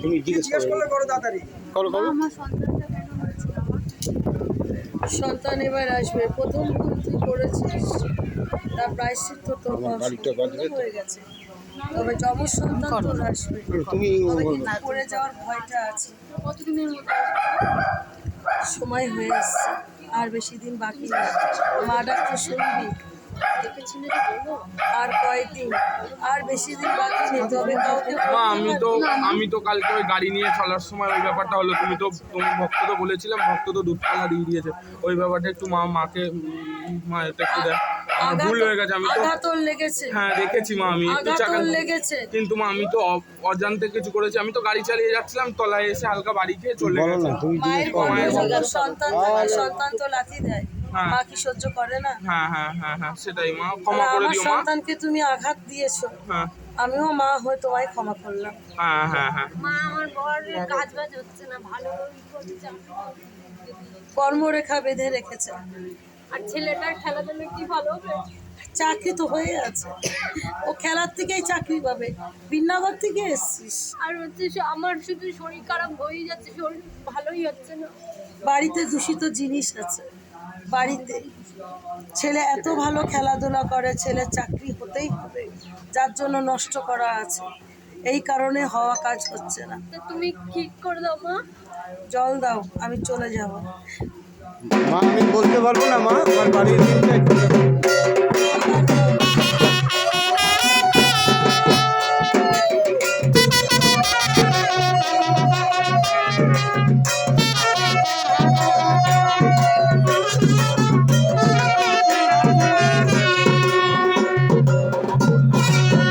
তুমি জিজ্ঞেস করো। করো করো আমার সন্তানটা কেন হয়েছে আমার সন্তান এবার আসবে। প্রথম ভুল তুই করেছিস তার প্রায়শ্চিত্ত তোর তো। হয়ে গেছে। তবে যমজ সন্তান তোর আসবে। তুমি পড়ে যাওয়ার ভয়টা আছে? কতদিনের মতো সময় হয়ে এসছে। আর বেশি দিন বাকি নেই। মা ডাক্তার শুনবি? আর কয়েকদিন আর বেশি দিন বাকি নেই তবে কাউকে মা আমি তো আমি তো কালকে ওই গাড়ি নিয়ে চলার সময় ওই ব্যাপারটা হলো তুমি তো তুমি ভক্ত তো বলেছিলাম ভক্ত তো দুধপালা দিয়ে দিয়েছে। ওই ব্যাপারটা একটু মা মাকে মা এটা একটু দেখ। আমার ভুল হয়ে গেছে আমি তো লেগেছে। হ্যাঁ দেখেছি মা আমি লেগেছে। কিন্তু মা আমি তো অজান্তে কিছু করেছি। আমি তো গাড়ি চালিয়ে যাচ্ছিলাম তলায় এসে হালকা বাড়ি খেয়ে চলে গেছে। সন্তান সন্তান তো লাথি দেয়। মা কি সহ্য করে না। হ্যাঁ হ্যাঁ হ্যাঁ হ্যাঁ সেটাই মা ক্ষমা তাহলে করে আমার দিও মা। সন্তানকে তুমি আঘাত দিয়েছ। হ্যাঁ। আমিও মা হয়ে তোমায় ক্ষমা করলাম। হ্যাঁ হ্যাঁ হ্যাঁ। মা আমার বর কাজ বাজ হচ্ছে না ভালো কর্মরেখা বেঁধে রেখেছে। আর ছেলেটার খেলাধুলো কি ভালো হবে? চাকরি তো হয়ে আছে। ও খেলার থেকেই চাকরি পাবে। বিন্নাগর থেকে এসছিস। আর হচ্ছে আমার শুধু শরীর খারাপ হয়েই যাচ্ছে শরীর ভালোই হচ্ছে না। বাড়িতে দূষিত জিনিস আছে। বাড়িতে। ছেলে এত ভালো খেলাধুলা করে ছেলে চাকরি হতেই হবে যার জন্য নষ্ট করা আছে। এই কারণে হওয়া কাজ হচ্ছে না। তুমি কি করে দাও মা? জল দাও আমি চলে যাব। মা আমি বলতে পারব না মা? আমার বাড়ির।